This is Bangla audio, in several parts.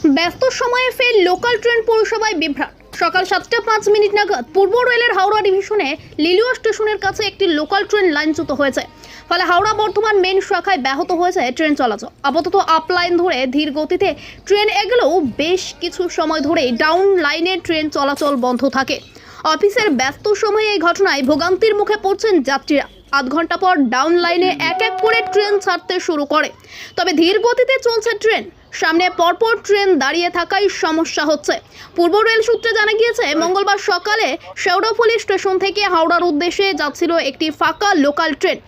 ব্যস্ত সময়ে ফের লোকাল ট্রেন পরিষেবায় বিভ্রাট। সকাল সাতটা পাঁচ মিনিট নাগাদ পূর্ব রেলের হাওড়া ডিভিশনে লিলুয়া স্টেশনের কাছে একটি লোকাল ট্রেন লাইনচ্যুত হয়েছে। ফলে হাওড়া বর্ধমান মেন শাখায় ব্যাহত হয়েছে ট্রেন চলাচল। আপাতত আপ লাইন ধরে ধীর গতিতে ট্রেন এগেলেও বেশ কিছু সময় ধরেই ডাউন লাইনে ট্রেন চলাচল বন্ধ থাকে। অফিসের ব্যস্ত সময়ে এই ঘটনায় ভোগান্তির মুখে পড়ছেন যাত্রীরা। আধ ঘণ্টা পর ডাউন লাইনে এক এক করে ট্রেন ছাড়তে শুরু করে। তবে ধীর গতিতে চলছে ট্রেন। সামনে পরপর ট্রেন দাঁড়িয়ে থাকাই সমস্যা হচ্ছে। পূর্ব রেল সূত্রে জানা গিয়েছে, মঙ্গলবার সকালে শেওড়াফুলি স্টেশন থেকে হাওড়ার উদ্দেশ্যে যাচ্ছিল একটি ফাঁকা লোকাল ট্রেন।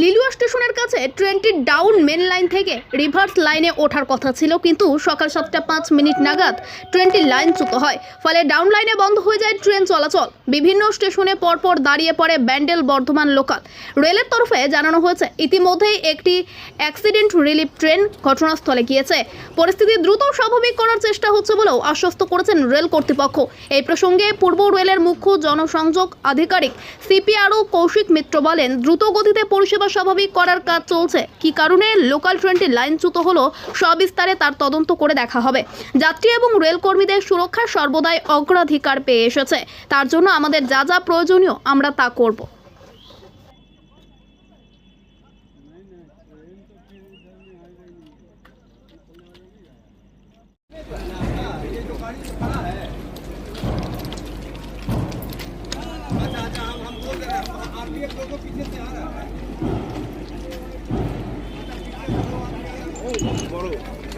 লিলুয়া স্টেশনের কাছে ট্রেনটি ডাউন মেন লাইন থেকে রিভার্স লাইনে ওঠার কথা ছিল, কিন্তু সকাল সাতটা পাঁচ মিনিট নাগাদ ট্রেনটি লাইনচ্যুত হয়। ফলে ডাউন লাইনে বন্ধ হয়ে যায় ট্রেন চলাচল। বিভিন্ন স্টেশনে পরপর দাঁড়িয়ে পড়ে ব্যান্ডেল বর্ধমান লোকাল। রেলের তরফে জানানো হয়েছে, ইতিমধ্যেই একটি অ্যাক্সিডেন্ট রিলিফ ট্রেন ঘটনাস্থলে গিয়েছে। পরিস্থিতি দ্রুত স্বাভাবিক করার চেষ্টা হচ্ছে বলেও আশ্বস্ত করেছেন রেল কর্তৃপক্ষ। এই প্রসঙ্গে পূর্ব রেলের মুখ্য জনসংযোগ আধিকারিক সিপিআরও কৌশিক মিত্র বলেন, দ্রুত গতিতে পরিষেবা স্বাভাবিক করার কাজ চলছে। কি কারণে? লোকাল ট্রেনটি লাইনচ্যুত হলো, সবিস্তারে তার তদন্ত করে দেখা হবে। যাত্রী এবং রেল কর্মীদের সুরক্ষা সর্বদাই অগ্রাধিকার পেয়ে এসেছে। তার জন্য আমাদের যা যা প্রয়োজনীয় আমরা তা করব। বড়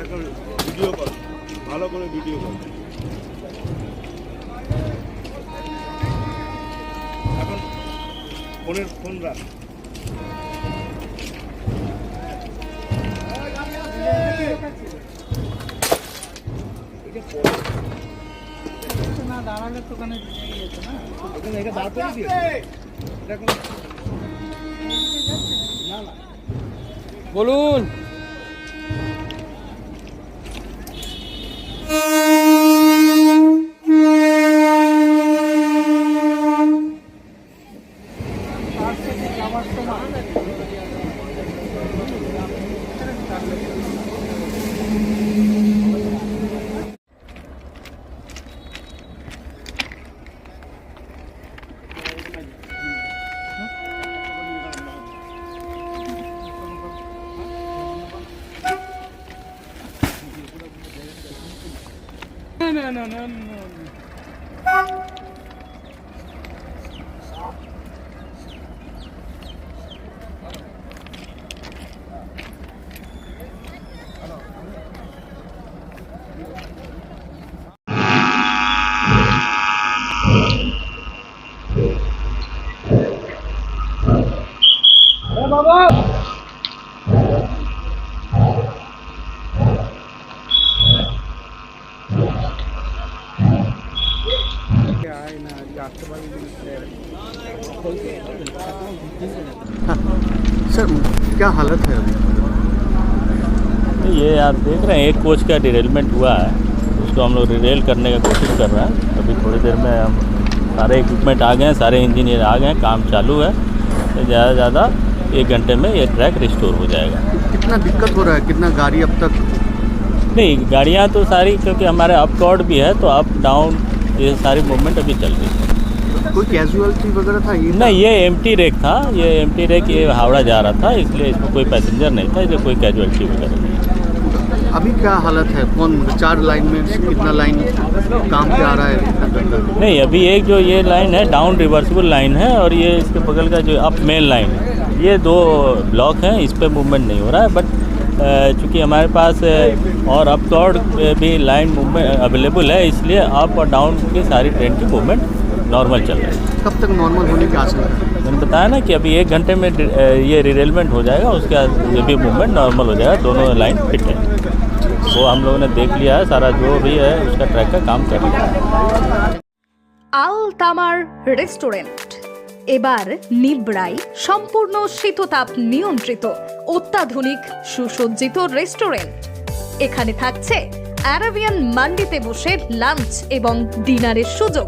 একটা ভিডিও কর ভালো করে ভিডিও কর এখন ফোনের ফোন রাখ। না দাঁড়ালে তো ওখানে যেত না এটা দাঁড় বলুন। না না না না सर क्या हालत है अभी? ये आप देख रहे हैं एक कोच का डिरेलमेंट हुआ है। उसको हम लोग रिरेल करने का कोशिश कर रहे हैं। अभी थोड़ी देर में हम सारे इक्विपमेंट आ गए हैं सारे इंजीनियर आ गए हैं काम चालू है। तो ज़्यादा से ज़्यादा एक घंटे में ये ट्रैक रिस्टोर हो जाएगा। कितना दिक्कत हो रहा है? कितना गाड़ी अब तक? नहीं गाड़ियाँ तो सारी क्योंकि हमारे अप भी है तो अप डाउन ये सारी मूवमेंट अभी चल रही है। कोई कैजुअलिटी वगैरह था ये नहीं ये एम टी रेक था। ये एम टी रेक ये हावड़ा जा रहा था इसलिए इसमें कोई पैसेंजर नहीं था इसलिए कोई कैजुअलिटी वगैरह नहीं अभी क्या हालत है? कौन चार लाइन में कितना लाइन काम पे आ रहा है? है नहीं अभी एक जो ये लाइन है डाउन रिवर्सिबल लाइन है और ये इसके बगल का जो अप मेन लाइन है ये दो ब्लॉक हैं इस पर मूवमेंट नहीं हो रहा है बट चूँकि हमारे पास और अप कॉर्ड भी लाइन मूवमेंट अवेलेबल है इसलिए अप और डाउन की सारी ट्रेन की मूवमेंट नॉर्मल चल रही है कब तक नॉर्मल होने की आशा है मैंने बताया ना कि अभी एक घंटे में डि- अ, ये रिरेलमेंट हो जाएगा उसके बाद ये भी मूवमेंट नॉर्मल हो जाएगा दोनों लाइन फिट है वो हम लोगों ने देख लिया है सारा जो भी है उसका ट्रैक का काम कर लिया है আল তামার রেস্টুরেন্ট এবার নিবড়াই সম্পূর্ণ শীততাপ নিয়ন্ত্রিত অত্যাধুনিক সুসজ্জিত রেস্টুরেন্ট এখানে থাকছে অ্যারাবিয়ান মান্ডিতে বসে লাঞ্চ এবং ডিনারের সুযোগ